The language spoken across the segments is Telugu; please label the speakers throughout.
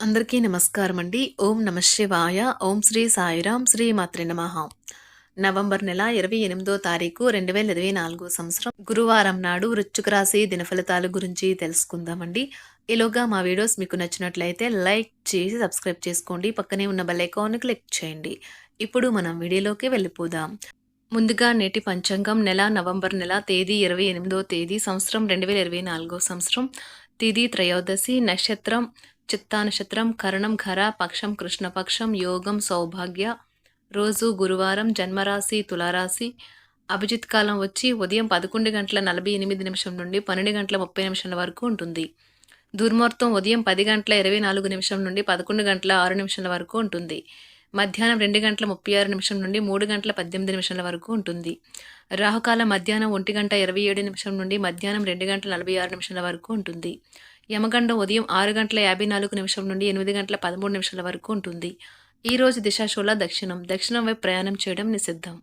Speaker 1: అందరికీ నమస్కారం అండి ఓం నమ శివాయ. ఓం శ్రీ సాయిరాం శ్రీ మాత్రి నమ. నవంబర్ నెల ఇరవై ఎనిమిదో తారీఖు రెండు వేల ఇరవై నాలుగో సంవత్సరం గురువారం నాడు వృచ్చుక రాశి దిన ఫలితాల గురించి తెలుసుకుందామండి. ఈలోగా మా వీడియోస్ మీకు నచ్చినట్లయితే లైక్ చేసి సబ్స్క్రైబ్ చేసుకోండి. పక్కనే ఉన్న బెల్ ఐకాన్ క్లిక్ చేయండి. ఇప్పుడు మనం వీడియోలోకి వెళ్ళిపోదాం. ముందుగా నేటి పంచాంగం నెల నవంబర్ నెల తేదీ ఇరవై ఎనిమిదో తేదీ సంవత్సరం రెండు వేల ఇరవై నాలుగో సంవత్సరం. తేదీ త్రయోదశి నక్షత్రం చిత్తానక్షత్రం కరణం ఘర పక్షం కృష్ణపక్షం యోగం సౌభాగ్య. రోజు గురువారం జన్మరాశి తులారాశి. అభిజిత్ కాలం వచ్చి ఉదయం పదకొండు గంటల నలభై ఎనిమిది నిమిషం నుండి పన్నెండు గంటల ముప్పై నిమిషాల వరకు ఉంటుంది. దుర్ముహూర్తం ఉదయం పది గంటల ఇరవై నాలుగు నిమిషం నుండి పదకొండు గంటల ఆరు నిమిషాల వరకు ఉంటుంది. మధ్యాహ్నం రెండు గంటల ముప్పై ఆరు నిమిషం నుండి మూడు గంటల పద్దెనిమిది నిమిషాల వరకు ఉంటుంది. రాహుకాలం మధ్యాహ్నం ఒంటి గంట ఇరవై ఏడు నిమిషం నుండి మధ్యాహ్నం రెండు గంటల నలభై ఆరు నిమిషాల వరకు ఉంటుంది. యమగండం ఉదయం ఆరు గంటల యాభై నాలుగు నిమిషం నుండి ఎనిమిది గంటల పదమూడు నిమిషాల వరకు ఉంటుంది. ఈరోజు రోజు దిశాశూల దక్షిణం. దక్షిణం వైపు ప్రయాణం చేయడం నిషిద్ధం.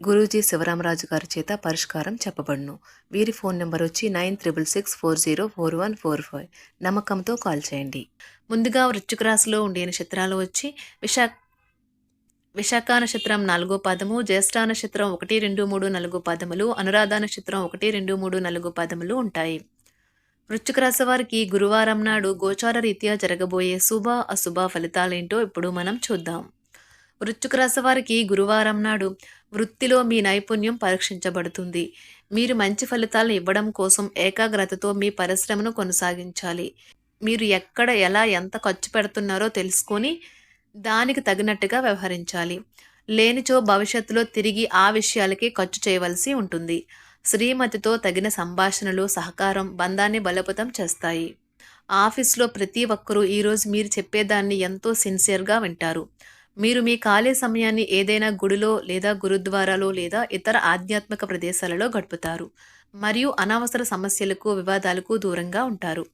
Speaker 1: గురూజీ శివరామరాజు గారి చేత పరిష్కారం చెప్పబడును. వీరి ఫోన్ నెంబర్ వచ్చి nine triple six four zero four one four five. నమ్మకంతో కాల్ చేయండి. ముందుగా వృశ్చిక రాశిలో ఉండే నక్షత్రాలు వచ్చి విశాఖ విశాఖ నక్షత్రం నాలుగో పదము జ్యేష్ఠ నక్షత్రం ఒకటి రెండు మూడు నాలుగు పదములు అనురాధ నక్షత్రం ఒకటి రెండు మూడు నాలుగు పదములు ఉంటాయి. వృశ్చిక రాశి వారికి గురువారం నాడు గోచార రీత్యా జరగబోయే శుభ అశుభ ఫలితాలేంటో ఇప్పుడు మనం చూద్దాం. వృశ్చిక రాశి వారికి గురువారం నాడు వృత్తిలో మీ నైపుణ్యం పరీక్షించబడుతుంది. మీరు మంచి ఫలితాలను ఇవ్వడం కోసం ఏకాగ్రతతో మీ పరిశ్రమను కొనసాగించాలి. మీరు ఎక్కడ ఎలా ఎంత ఖర్చు పెడుతున్నారో తెలుసుకొని దానికి తగినట్టుగా వ్యవహరించాలి. లేనిచో భవిష్యత్తులో తిరిగి ఆ విషయాలకి ఖర్చు చేయవలసి ఉంటుంది. శ్రీమతితో తగిన సంభాషణలు సహకారం బంధాన్ని బలోపేతం చేస్తాయి. ఆఫీస్లో ప్రతి ఒక్కరూ ఈరోజు మీరు చెప్పేదాన్ని ఎంతో సిన్సియర్గా వింటారు. మీరు మీ ఖాళీ సమయాన్ని ఏదైనా గుడిలో లేదా గురుద్వారాలో లేదా ఇతర ఆధ్యాత్మిక ప్రదేశాలలో గడుపుతారు మరియు అనవసర సమస్యలకు వివాదాలకు దూరంగా ఉంటారు.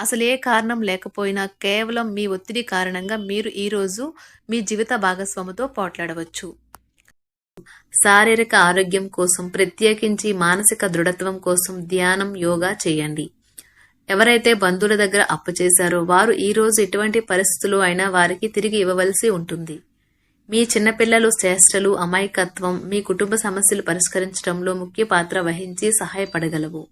Speaker 1: అసలు ఏ కారణం లేకపోయినా కేవలం మీ ఒత్తిడి కారణంగా మీరు ఈరోజు మీ జీవిత భాగస్వామితో పోట్లాడవచ్చు. శారీరక ఆరోగ్యం కోసం ప్రత్యేకించి మానసిక దృఢత్వం కోసం ధ్యానం యోగా చేయండి. ఎవరైతే బంధువుల దగ్గర అప్పు చేశారో వారు ఈ రోజు ఎటువంటి పరిస్థితులు అయినా వారికి తిరిగి ఇవ్వవలసి ఉంటుంది. మీ చిన్నపిల్లలు శ్రేష్టలు అమాయకత్వం మీ కుటుంబ సమస్యలు పరిష్కరించడంలో ముఖ్య పాత్ర వహించి సహాయపడగలవు.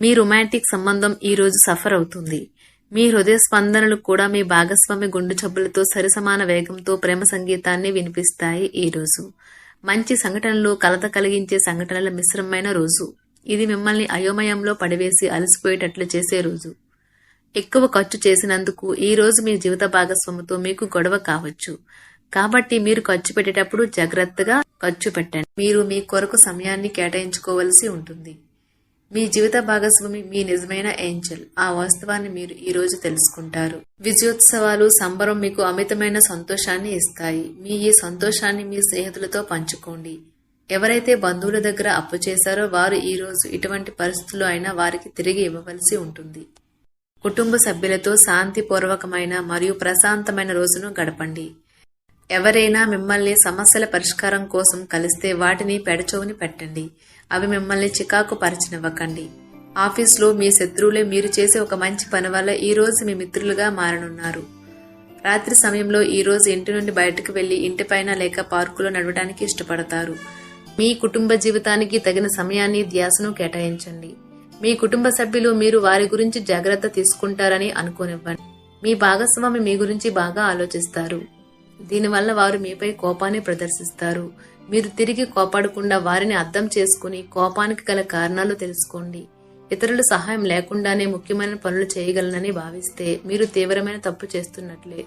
Speaker 1: మీ రొమాంటిక్ సంబంధం ఈ రోజు సఫర్ అవుతుంది. మీ హృదయ స్పందనలు కూడా మీ భాగస్వామి గుండు జబ్బులతో సరిసమాన వేగంతో ప్రేమ సంగీతాన్ని వినిపిస్తాయి ఈ రోజు. మంచి సంఘటనలు కలత కలిగించే సంఘటనల మిశ్రమమైన రోజు. ఇది మిమ్మల్ని అయోమయంలో పడివేసి అలసిపోయేటట్లు చేసే రోజు. ఎక్కువ ఖర్చు చేసినందుకు ఈ రోజు మీ జీవిత భాగస్వామితో మీకు గొడవ కావచ్చు. కాబట్టి మీరు ఖర్చు పెట్టేటప్పుడు జాగ్రత్తగా ఖర్చు పెట్టండి. మీరు మీ కొరకు సమయాన్ని కేటాయించుకోవలసి ఉంటుంది. మీ జీవిత భాగస్వామి మీ నిజమైన ఏంజల్. ఆ వాస్తవాన్ని మీరు ఈ రోజు తెలుసుకుంటారు. విజయోత్సవాలు సంబరం మీకు అమితమైన సంతోషాన్ని ఇస్తాయి. మీ ఈ సంతోషాన్ని మీ స్నేహితులతో పంచుకోండి. ఎవరైతే బంధువుల దగ్గర అప్పు చేశారో వారు ఈరోజు ఇటువంటి పరిస్థితుల్లో అయినా వారికి తిరిగి ఇవ్వవలసి ఉంటుంది. కుటుంబ సభ్యులతో శాంతిపూర్వకమైన మరియు ప్రశాంతమైన రోజును గడపండి. ఎవరైనా మిమ్మల్ని సమస్యల పరిష్కారం కోసం కలిస్తే వాటిని పెడచోని పెట్టండి. అవి మిమ్మల్ని చికాకు పరిచినవ్వకండి. ఆఫీస్లో మీ శత్రువులే మీరు చేసే ఒక మంచి పని వల్ల ఈ రోజు మీ మిత్రులుగా మారనున్నారు. రాత్రి సమయంలో ఈరోజు ఇంటి నుండి బయటకు వెళ్ళి ఇంటిపైన లేక పార్కులో నడవడానికి ఇష్టపడతారు. మీ కుటుంబ జీవితానికి తగిన సమయాన్ని ధ్యాసను కేటాయించండి. మీ కుటుంబ సభ్యులు మీరు వారి గురించి జాగ్రత్త తీసుకుంటారని అనుకోనివ్వండి. మీ భాగస్వామి మీ గురించి బాగా ఆలోచిస్తారు. దీనివల్ల వారు మీపై కోపాన్ని ప్రదర్శిస్తారు. మీరు తిరిగి కోపాడకుండా వారిని అర్థం చేసుకుని కోపానికి గల కారణాలు తెలుసుకోండి. ఇతరుల సహాయం లేకుండానే ముఖ్యమైన పనులు చేయగలనని భావిస్తే మీరు తీవ్రమైన తప్పు చేస్తున్నట్లే.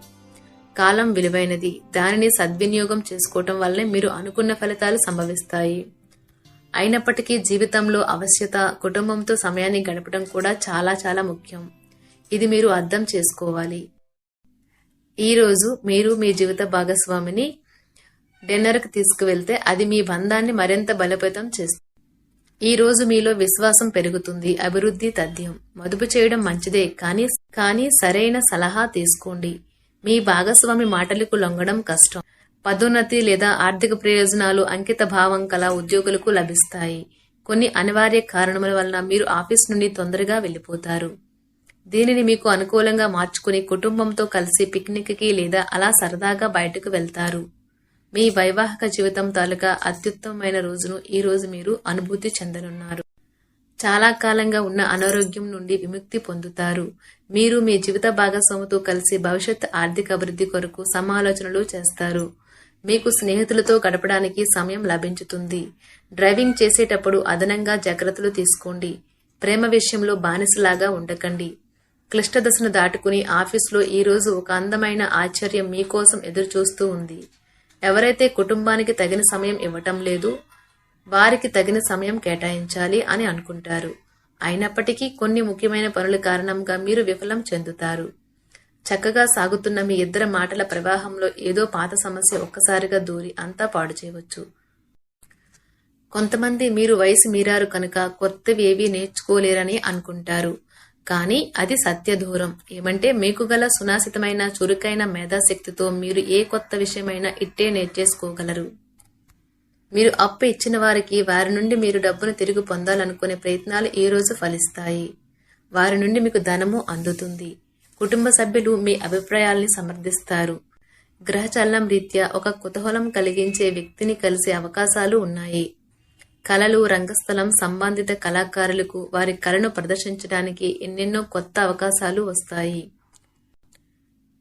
Speaker 1: కాలం విలువైనది. దానిని సద్వినియోగం చేసుకోవటం వల్లే మీరు అనుకున్న ఫలితాలు సంభవిస్తాయి. అయినప్పటికీ జీవితంలో అవశ్యత కుటుంబంతో సమయాన్ని గడపడం కూడా చాలా చాలా ముఖ్యం. ఇది మీరు అర్థం చేసుకోవాలి. ఈరోజు మీరు మీ జీవిత భాగస్వామిని డిన్నర్కి తీసుకువెళ్తే అది మీ బంధాన్ని మరింత బలోపేతం చేస్తుంది. ఈ రోజు మీలో విశ్వాసం పెరుగుతుంది. అభివృద్ధి తథ్యం. మదుపు చేయడం మంచిదే. కానీ కానీ సరైన సలహా తీసుకోండి. మీ భాగస్వామి మాటలకు లొంగడం కష్టం. పదోన్నతి లేదా ఆర్థిక ప్రయోజనాలు అంకిత భావం కల ఉద్యోగులకు లభిస్తాయి. కొన్ని అనివార్య కారణముల వలన మీరు ఆఫీస్ నుండి తొందరగా వెళ్ళిపోతారు. దీనిని మీకు అనుకూలంగా మార్చుకుని కుటుంబంతో కలిసి పిక్నిక్కి లేదా అలా సరదాగా బయటకు వెళ్తారు. మీ వైవాహిక జీవితం తాలూకా అత్యుత్తమమైన రోజును ఈ రోజు మీరు అనుభూతి చెందనున్నారు. చాలా కాలంగా ఉన్న అనారోగ్యం నుండి విముక్తి పొందుతారు. మీరు మీ జీవిత భాగస్వామితో కలిసి భవిష్యత్ ఆర్థిక అభివృద్ధి కొరకు సమాలోచనలు చేస్తారు. మీకు స్నేహితులతో గడపడానికి సమయం లభించుతుంది. డ్రైవింగ్ చేసేటప్పుడు అదనంగా జాగ్రత్తలు తీసుకోండి. ప్రేమ విషయంలో బానిసలాగా ఉండకండి. క్లిష్ట దశను దాటుకుని ఆఫీసులో ఈ రోజు ఒక అందమైన ఆశ్చర్యం మీకోసం ఎదురుచూస్తూ ఉంది. ఎవరైతే కుటుంబానికి తగిన సమయం ఇవ్వటం లేదు వారికి తగిన సమయం కేటాయించాలి అని అనుకుంటారు. అయినప్పటికీ కొన్ని ముఖ్యమైన పనుల కారణంగా మీరు విఫలం చెందుతారు. చక్కగా సాగుతున్న మీ ఇద్దరి మాటల ప్రవాహంలో ఏదో పాత సమస్య ఒక్కసారిగా దూరి అంతా పాడు చేయవచ్చు. కొంతమంది మీరు వయసు మీరారు కనుక కొత్తవి ఏవీ నేర్చుకోలేరని అనుకుంటారు. కానీ అది సత్య దూరం. ఏమంటే మీకు గల సునాసితమైన చురుకైన మేధాశక్తితో మీరు ఏ కొత్త విషయమైనా ఇట్టే నేర్చేసుకోగలరు. మీరు అప్పు ఇచ్చిన వారికి వారి నుండి మీరు డబ్బును తిరిగి పొందాలనుకునే ప్రయత్నాలు ఈ రోజు ఫలిస్తాయి. వారి నుండి మీకు ధనము అందుతుంది. కుటుంబ సభ్యులు మీ అభిప్రాయాల్ని సమర్థిస్తారు. గ్రహచలనం రీత్యా ఒక కుతూహలం కలిగించే వ్యక్తిని కలిసే అవకాశాలు ఉన్నాయి. కళలు రంగస్థలం సంబంధిత కళాకారులకు వారి కళను ప్రదర్శించడానికి ఎన్నెన్నో కొత్త అవకాశాలు వస్తాయి.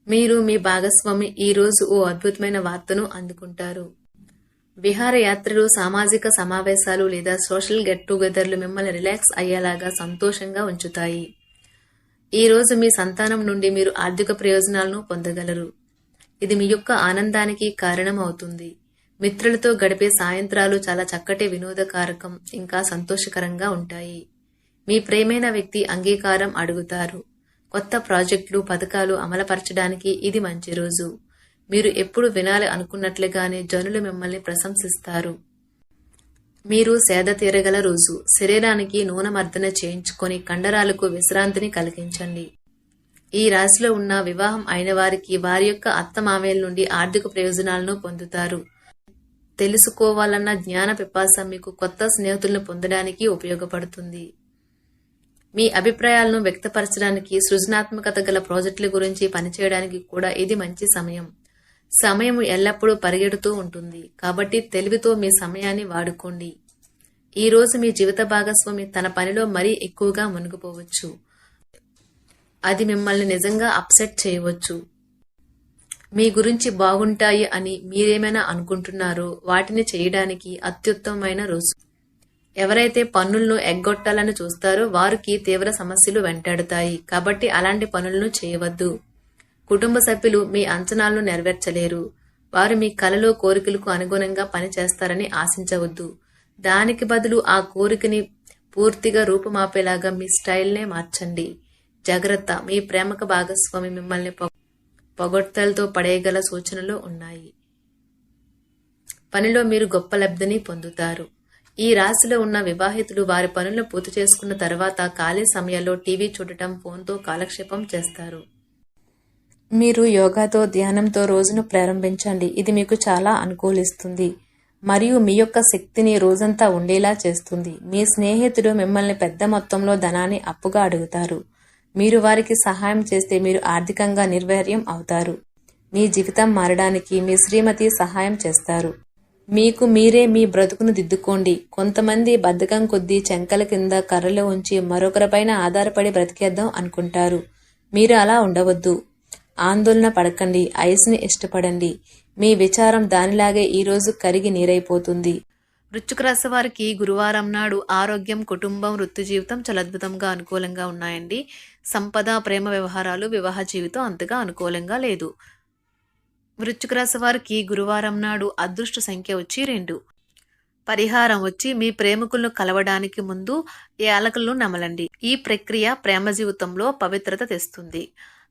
Speaker 1: మీరు మీ భాగస్వామి ఈ రోజు ఓ అద్భుతమైన వార్తను అందుకుంటారు. విహారయాత్రలు సామాజిక సమావేశాలు లేదా సోషల్ గెట్ టుగెదర్లు మిమ్మల్ని రిలాక్స్ అయ్యేలాగా సంతోషంగా ఉంచుతాయి. ఈ రోజు మీ సంతానం నుండి మీరు ఆర్థిక ప్రయోజనాలను పొందగలరు. ఇది మీ యొక్క ఆనందానికి కారణం అవుతుంది మిత్రులతో గడిపే సాయంత్రాలు చాలా చక్కటి వినోదకారకం ఇంకా సంతోషకరంగా ఉంటాయి. మీ ప్రేమైన వ్యక్తి అంగీకారం అడుగుతారు. కొత్త ప్రాజెక్టులు పథకాలు అమలుపరచడానికి ఇది మంచి రోజు. మీరు ఎప్పుడు వినాలి అనుకున్నట్లుగానే జనులు మిమ్మల్ని ప్రశంసిస్తారు. మీరు సేద తీరగల రోజు శరీరానికి నూనె మర్దన చేయించుకొని కండరాలకు విశ్రాంతిని కలిగించండి. ఈ రాశిలో ఉన్న వివాహం అయిన వారికి వారి యొక్క అత్తమామయ్యల నుండి ఆర్థిక ప్రయోజనాలను పొందుతారు. తెలుసుకోవాలన్న జ్ఞాన పిపాస మీకు కొత్త స్నేహితులను పొందడానికి ఉపయోగపడుతుంది. మీ అభిప్రాయాలను వ్యక్తపరచడానికి సృజనాత్మకత గల ప్రాజెక్టుల గురించి పనిచేయడానికి కూడా ఇది మంచి సమయం. సమయం ఎల్లప్పుడూ పరిగెడుతూ ఉంటుంది. కాబట్టి తెలివితో మీ సమయాన్ని వాడుకోండి. ఈ రోజు మీ జీవిత భాగస్వామి తన పనిలో మరీ ఎక్కువగా మునిగిపోవచ్చు. అది మిమ్మల్ని నిజంగా అప్సెట్ చేయవచ్చు. మీ గురించి బాగుంటాయి అని మీరేమైనా అనుకుంటున్నారో వాటిని చేయడానికి అత్యుత్తమమైన రోజు. ఎవరైతే పన్నులను ఎగ్గొట్టాలని చూస్తారో వారికి తీవ్ర సమస్యలు వెంటాడుతాయి. కాబట్టి అలాంటి పనులను చేయవద్దు. కుటుంబ సభ్యులు మీ అంచనాలను నెరవేర్చలేరు. వారు మీ కలలో కోరికలకు అనుగుణంగా పనిచేస్తారని ఆశించవద్దు. దానికి బదులు ఆ కోరికని పూర్తిగా రూపుమాపేలాగా మీ స్టైల్నే మార్చండి. జాగ్రత్త మీ ప్రేమక భాగస్వామి మిమ్మల్ని పొగడ్తలతో పడేయగల సూచనలు ఉన్నాయి. పనిలో మీరు గొప్ప లబ్ధిని పొందుతారు. ఈ రాశిలో ఉన్న వివాహితులు వారి పనులను పూర్తి చేసుకున్న తర్వాత ఖాళీ సమయాల్లో టీవీ చూడటం ఫోన్తో కాలక్షేపం చేస్తారు. మీరు యోగాతో ధ్యానంతో రోజును ప్రారంభించండి. ఇది మీకు చాలా అనుకూలిస్తుంది. మరియు మీ యొక్క శక్తిని రోజంతా ఉండేలా చేస్తుంది. మీ స్నేహితుడు మిమ్మల్ని పెద్ద మొత్తంలో ధనాన్ని అప్పుగా అడుగుతారు. మీరు వారికి సహాయం చేస్తే మీరు ఆర్థికంగా నిర్వైర్యం అవుతారు. మీ జీవితం మారడానికి మీ శ్రీమతి సహాయం చేస్తారు. మీకు మీరే మీ బ్రతుకును దిద్దుకోండి. కొంతమంది బద్ధకం కొద్దీ చెంకల కింద కర్రలో ఉంచి మరొకరిపైన ఆధారపడి బ్రతికేద్దాం అనుకుంటారు. మీరు అలా ఉండవద్దు. ఆందోళన పడకండి ఐస్ని ఇష్టపడండి. మీ విచారం దానిలాగే ఈరోజు కరిగి నీరైపోతుంది. వృశ్చిక రాశి వారికి గురువారం నాడు ఆరోగ్యం కుటుంబం వృత్తి జీవితం చాలా అద్భుతంగా అనుకూలంగా ఉన్నాయండి. సంపద ప్రేమ వ్యవహారాలు వివాహ జీవితం అంతగా అనుకూలంగా లేదు. వృశ్చిక రాశి వారికి గురువారం నాడు అదృష్ట సంఖ్య వచ్చి రెండు. పరిహారం వచ్చి మీ ప్రేమికులను కలవడానికి ముందు యాలకులను నమలండి. ఈ ప్రక్రియ ప్రేమ జీవితంలో పవిత్రత తెస్తుంది.